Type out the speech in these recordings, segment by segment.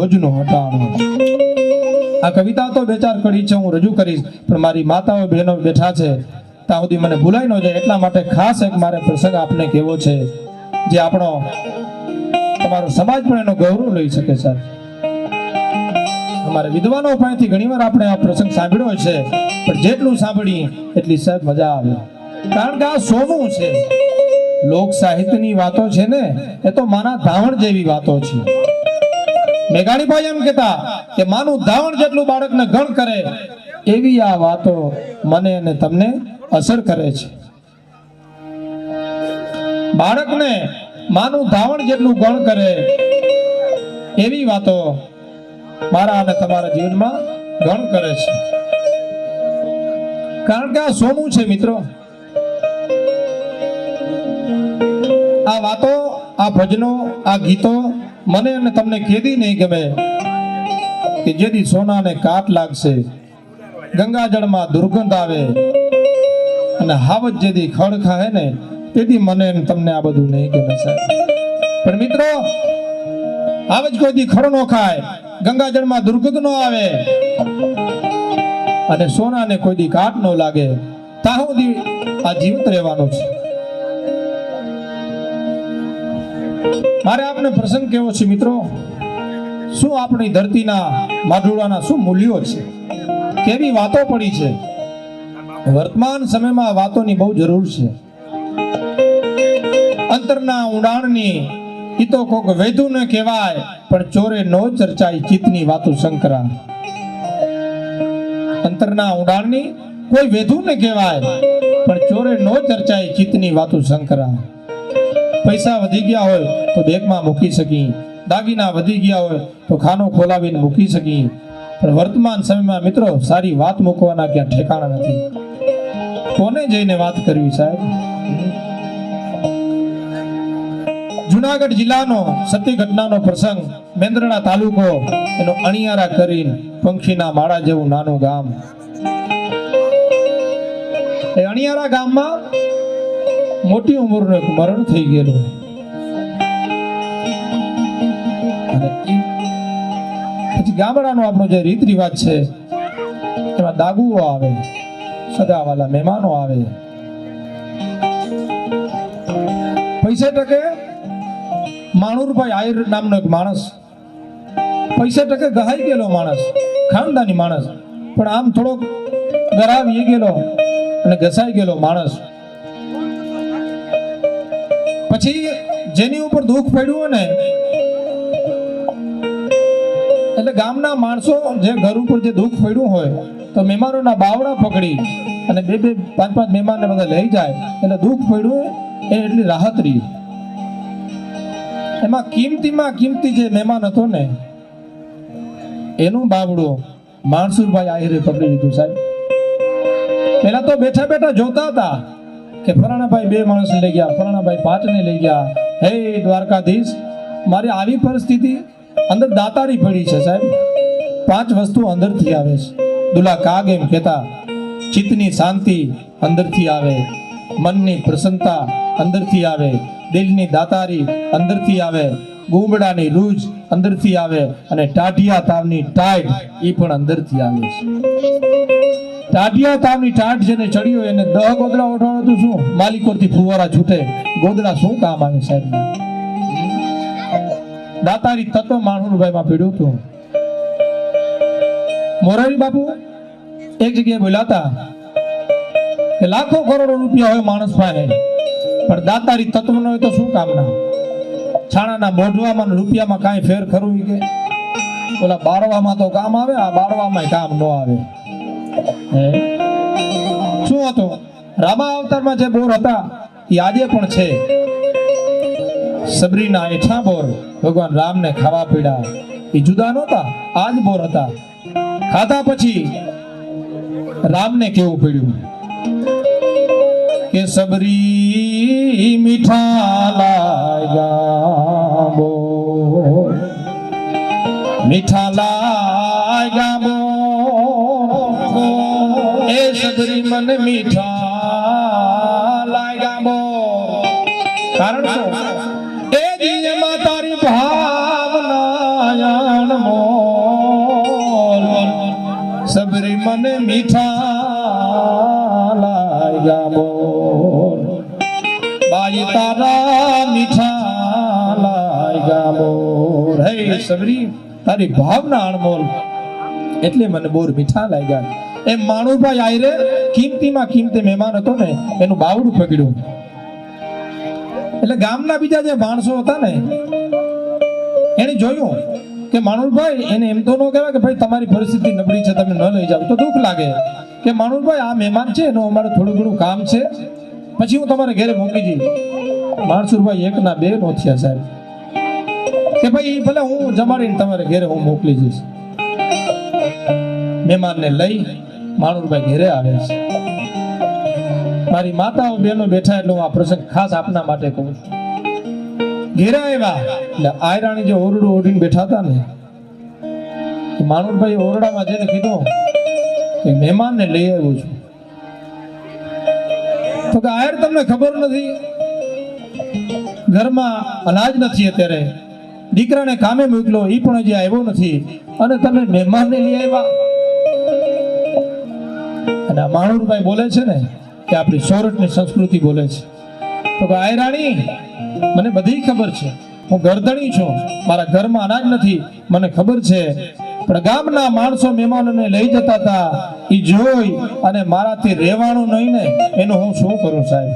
ભોજનો હટાણો આ કવિતા તો બે ચાર કડી છે, હું રજૂ કરીશ. પણ મારી માતાઓ, બહેનો બેઠા છે, ત્યાં સુધી મને ભૂલાઈ ન જાય. એટલા માટે ખાસ એક મારે પ્રસંગ આપને કેવો છે, જે આપણો, તમારો સમાજ પણ એનો ગૌરવ લઈ શકે સર અમારે વિદ્વાનો પાસેથી ઘણીવાર આપણે આ પ્રસંગ સાંભળ્યો છે, પણ જેટલું સાંભળી એટલી સાહેબ મજા આવે. કારણ કે આ સોનું છે. લોક સાહિત્યની વાતો છે ને, એ તો માના ધાવણ જેવી વાતો છે. મેઘાણીભાઈ એમ કહેતા કે માનું ધાવણ જેટલું બાળકને ગણ કરે, એવી આ વાતો મને અને તમને અસર કરે છે. બાળકને માનું ધાવણ જેટલું ગણ કરે, એવી વાતો મારા અને તમારા જીવનમાં ગણ કરે છે. કારણ કે આ સોનું છે મિત્રો. આ વાતો, આ ભજનો, આ ગીતો મને અને તમને કેદી નહીં ગમે કે જેથી સોનાને કાટ લાગશે. ગંગાજળમાં દુર્ગંધ આવે અને હાવજ જેથી ખડ ખાહે ને, તેથી મને અને તમને આ બધું નહીં ગમે સાહેબ. પણ મિત્રો, હાવજ કોઈ દી ખડ નો ખાય, ગંગાજળમાં દુર્ગંધ નો આવે અને સોનાને કોઈ દી કાટ નો લાગે તાહુદી આ જીવત રહેવાનું છે. મારે આપને પ્રસંગ કેવો છે મિત્રો? શું આપણી ધરતીના માઢુડાના શું મૂલ્યો છે? કેવી વાતો પડી છે? વર્તમાન સમયમાં વાતોની બહુ જરૂર છે. અંતરના ઊંડાણની ઈ તો કોક વેધુ ન કહેવાય, પણ ચોરે નો ચર્ચાય ચિતની વાતો શંકરા અંતરના ઊંડાણની કોઈ વેધુ ન કહેવાય, પણ ચોરે નો ચર્ચાઈ ચિતની વાતો શંકરા પૈસા વધી ગયા હોય તો બેગમાં મૂકી શકી, દાગીના વધી ગયા હોય તો ખાનું ખોલાવીને મૂકી શકી. પણ વર્તમાન સમયમાં મિત્રો સારી વાત મૂકવાના ક્યાં ઠેકાણા નથી. કોને જઈને વાત કરવી સાહેબ? જુનાગઢ જિલ્લાનો સતી ઘટનાનો પ્રસંગ મેંદરડા તાલુકો એનો અણિયારા કરીને પંખીના માળા જેવું નાનું ગામ. એ અણિયારા ગામમાં મોટી ઉંમરનું એક મરણ થઈ ગયેલું. પછી ગામડાનો આપણો જે રીત રિવાજ છે, એમાં દાગુઓ આવે, સગાવાલા મહેમાનો આવે. પૈસે ટકે માણુરભાઈ આયર નામનો એક માણસ. પૈસે ટકે ગહાઈ ગયેલો માણસ, ખાનદાની માણસ. પણ આમ થોડોક ગરાવી ગયેલો અને ઘસાઈ ગયેલો માણસ. પછી જેની ઉપર દુઃખ પડ્યું ને, એટલે ગામના માણસો જે ઘર ઉપર જે દુઃખ પડ્યું હોય, તો મહેમાનોના બાવડા પકડી અને બે બે પાંચ પાંચ મહેમાનને બધા લઈ જાય. એટલે દુઃખ પડ્યું એ એટલી રાહત રહી. એમાં કિંમતીમાં કિંમતી જે મહેમાન હતો ને, એનું બાવડું માણસુરભાઈ આહિરે પકડી લીધું સાહેબ. પેલા તો બેઠા બેઠા જોતા હતા. કે ફરાણાભાઈ બે માણસ લઈ ગયા ફરાણાભાઈ પાંચ ને લઈ ગયા. હે દ્વારકાધીશ, મારી આવી પરિસ્થિતિ અંદર દાતારી પડી છે સાહેબ. પાંચ વસ્તુ અંદરથી આવે છે. દુલા કાગ એમ કહેતા, ચિત્તની શાંતિ અંદરથી આવે, મનની પ્રસન્નતા અંદરથી આવે, દિલની દાતારી અંદરથી આવે, ગુમડાની રૂજ અંદરથી આવે, અને ટાઢિયા તાવની ટાઈટ એ પણ અંદરથી આવે છે. ટાઢિયા તામની ટાઢ જેને ચડ્યો એને દહ ગોદડા ઓઢવાનું તો શું? માલિકોથી ફુવારા છૂટે. ગોદડા શું કામ આવે સાહેબ? દાતારી તત્વ માણુભાઈ માં પીડ્યું હતું. મોરારી બાપુ, એક જગ્યાએ બોલાતા કે લાખો કરોડો રૂપિયા હોય માણસ પાસે, પણ દાતારી તત્વ હોય તો શું કામના? છાણાના મોઢવામાં રૂપિયામાં કાંઈ ફેર ખરું કે? ઓલા બાળવામાં તો કામ આવે, આ બારવામાં કામ ન આવે? શું હતું? રામા અવતારમાં જે બોર હતા, એ આજે પણ છે. સબરીના એઠા બોર ભગવાન રામને ખાવા પીડા. એ જુદા નહોતા, આ જ બોર હતા. ખાધા પછી રામને કેવું પડ્યું? કે સબરી મીઠા લાગ્યા બો મીઠા લાગ્યા બોર. કરી મન મીઠા લાગ્યા બો. કારણ શું? એ જીમાં તારી ભાવનાયણ મોલ સબરી મન મીઠા લાગ્યા બોલ બાઈ તારા મીઠા લાગ્યા બોલ હે સબરી, તારી ભાવના અણમોલ એટલે મને બોર મીઠા લાગ્યા. એમ માણુભાઈ આયરે કિંમતીમાં કિંમતી મહેમાન હતો ને, એનું બાવડું પકડ્યું એટલે ગામના બીજા જે માણસો હતા ને એને જોયું કે માણુભાઈ એને એમ તો ન કહેવાય કે ભાઈ તમારી પરિસ્થિતિ નબળી છે, તમે ન લઈ જાઓ. તો દુઃખ લાગે કે માણુભાઈ આ મહેમાન છે, એનું અમારે થોડું ઘણું કામ છે. પછી હું તમારે ઘરે મોકલી જઈશ માણસુરભાઈ એક ના બે નો થયા સાહેબ. કે ભાઈ ભલે હું જમાડીને તમારે ઘરે હું મોકલી જઈશ મહેમાનને લઈ માણુરભાઈ ઘેરે આવે છે. મારી માતાઓ બહેનો બેઠા એટલે હું આ પ્રસંગ ખાસ આપના માટે કહું છું. ઘેરા આવ્યા એટલે આયરાણી જે ઓરડું ઓઢીને બેઠા હતા ને માણુરભાઈ ઓરડામાં જઈને કીધું કે મહેમાનને લઈ આવ્યો છું. તો કે આયર તમને ખબર નથી, ઘરમાં અનાજ નથી અત્યારે. દીકરાને કામે મોકલો એ પણ હજી આવ્યો નથી. અને તમે મહેમાનને લઈ આવ્યા. અને આ માણુરભાઈ બોલે છે ને કે આપણી સોરઠની સંસ્કૃતિ બોલે છે. તો કે મને બધી ખબર છે. હું ગરદણી છું. મારા ઘરમાં અનાજ નથી. મને ખબર છે. પણ ગામના માણસો મહેમાનોને લઈ જતા હતા. એ જોઈ અને મારાથી રહેવાનું નહીં ને, એનું હું શું કરું સાહેબ?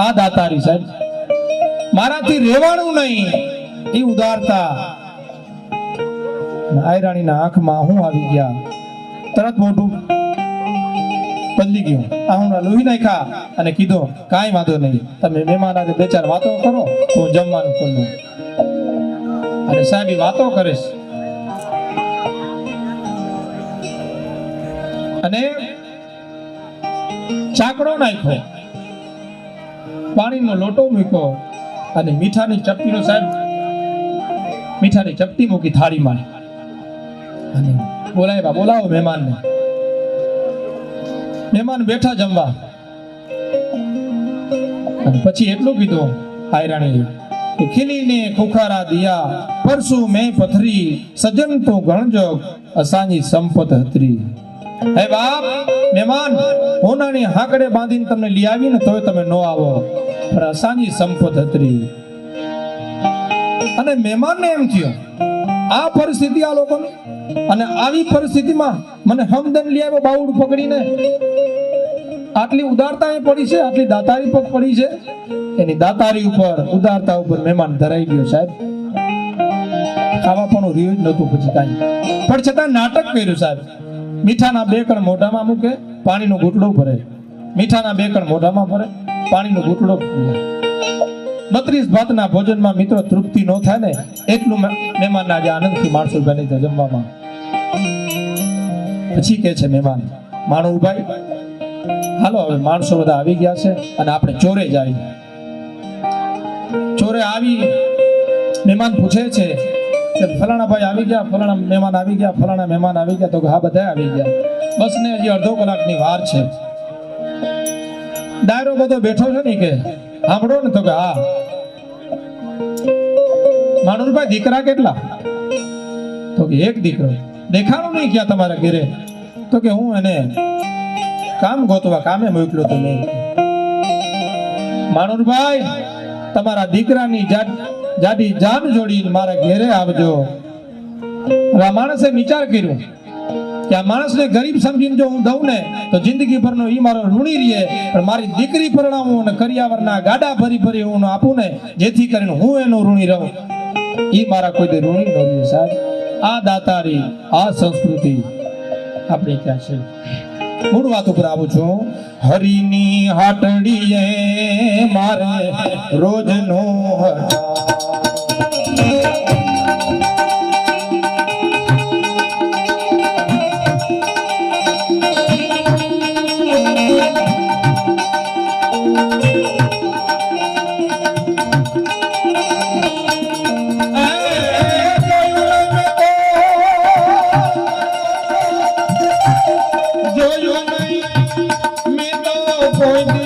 આ દાતારી સાહેબ. મારાથી રહેવાનું નહીં. એ ઉદારતા. આયરાણીના આંખમાં હું આવી ગયા. તરત મોઢું બદલી ગયું. આહુના લોહી નાખ્યા અને કીધો, કાંઈ વાંધો નહીં. તમે મહેમાન આજે બે ચાર વાતો કરો તો હું જમવાનું ખોલું. અને સાહેબ વાતો કરીશ અને ચાકડો નાખ્યો. પાણીનો લોટો મૂક્યો અને મીઠાની ચપટીનો સાહેબ, મીઠાની ચપટી મૂકી થાળીમાં અને બોલાવ્યા, બોલાવો મહેમાનને. મહેમાન બેઠા જમવા. પછી એટલું કીધું આયરાણી ખીલીને ખુખારા દિયા, પરસુ મેં પથરી સજન તો ગણજોગ અસાની સંપત હતરી. હે બાપ, મહેમાન, હોનાની હાકડે બાંધીને તમને લઈ આવીને તોય તમે ન આવો, પણ અસાની સંપત હતરી. અને મહેમાનને એમ થયું, આ પરિસ્થિતિ આ લોકોની? અને આવી પરિસ્થિતિમાં મને હમદન લઈ આવ્યો બાઉડ પકડીને. આટલી ઉદારતા એ પડી છે, આટલી દાતારી પગ પડી છે. એની દાતારી ઉપર, ઉદારતા ઉપર મહેમાન ધરાઈ ગયો સાહેબ. ખાવા પણ રહ્યું જ નહોતું પછી કાંઈ. પણ છતાં નાટક કર્યું સાહેબ. મીઠાના બે કણ મોઢામાં મૂકે, પાણીનો ઘૂંટડો ભરે. મીઠાના બે કણ મોઢામાં ભરે, પાણીનો ઘૂંટડો ભરે. બત્રીસ ભાતના ભોજનમાં મિત્રો તૃપ્તિ ન થાય ને, એટલું મહેમાન આજે આનંદથી માણસો બની જમવામાં. પછી કે છે મહેમાન માણુભાઈ હાલો હવે માણસો બધા આવી ગયા છે અને આપણે ચોરે જાય. ચોરે આવી, મહેમાન પૂછે છે કે ફલાણા ભાઈ આવી ગયા, ફલાણા મહેમાન આવી ગયા, ફલાણા મહેમાન આવી ગયા, તો હા બધા આવી ગયા. બસ ને હજી અડધો કલાકની વાર છે. ડાયરો બધો બેઠો છે ને કે? સાંભળો ને તો કે હા. માણુરભાઈ, દીકરા કેટલા? તો કે એક દીકરો. દેખાણું નહીં ક્યાં તમારા ઘરે? તો કે હું એને કામ ગોતવા કામે મોકલ્યો તો નહીં. માણુરભાઈ, તમારા દીકરાની જાડી જાન જોડીને મારા ઘેરે આવજો. માણસે વિચાર કર્યો. કે આ માણસને ગરીબ સમજીને જો હું દઉં ને, તો જિંદગી ભરનો ઈ મારો ઋણી રહે પણ મારી દીકરી પરણાવું અને કરિયાવરના ગાડા ભરી ભરી હું આપું ને, જેથી કરીને હું એનો ઋણી રહું. ઈ મારા કોઈ ઋણી ન રહે સાહેબ. આ દાતારી, આ સંસ્કૃતિ આપણે ક્યાં છે? મૂળ વાત ઉપર આવું છું. હરિની હાટડીએ મારે રોજનો જોયું તો કોઈ